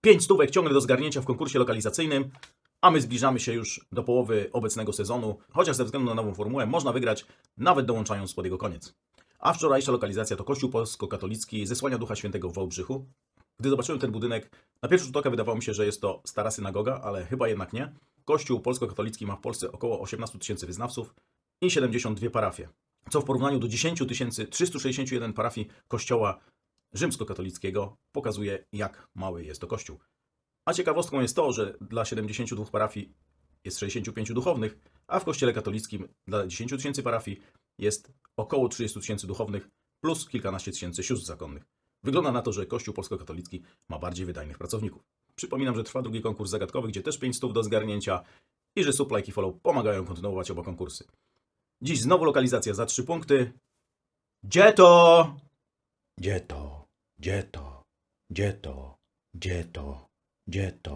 5 stówek ciągle do zgarnięcia w konkursie lokalizacyjnym, a my zbliżamy się już do połowy obecnego sezonu, chociaż ze względu na nową formułę można wygrać nawet dołączając pod jego koniec. A wczorajsza lokalizacja to Kościół Polsko-Katolicki Zesłania Ducha Świętego w Wałbrzychu. Gdy zobaczyłem ten budynek, na pierwszy rzut oka wydawało mi się, że jest to stara synagoga, ale chyba jednak nie. Kościół polsko-katolicki ma w Polsce około 18 tysięcy wyznawców i 72 parafie, co w porównaniu do 10 361 parafii kościoła rzymskokatolickiego pokazuje, jak mały jest to kościół. A ciekawostką jest to, że dla 72 parafii jest 65 duchownych, a w kościele katolickim dla 10 tysięcy parafii jest około 30 tysięcy duchownych plus kilkanaście tysięcy sióstr zakonnych. Wygląda na to, że Kościół polsko-katolicki ma bardziej wydajnych pracowników. Przypominam, że trwa drugi konkurs zagadkowy, gdzie też 5 stów do zgarnięcia i że sub, like i follow pomagają kontynuować oba konkursy. Dziś znowu lokalizacja za 3 punkty. Gdzie to? Gdzie to? Gdzie to? Gdzie to? Gdzie to? Gdzie to?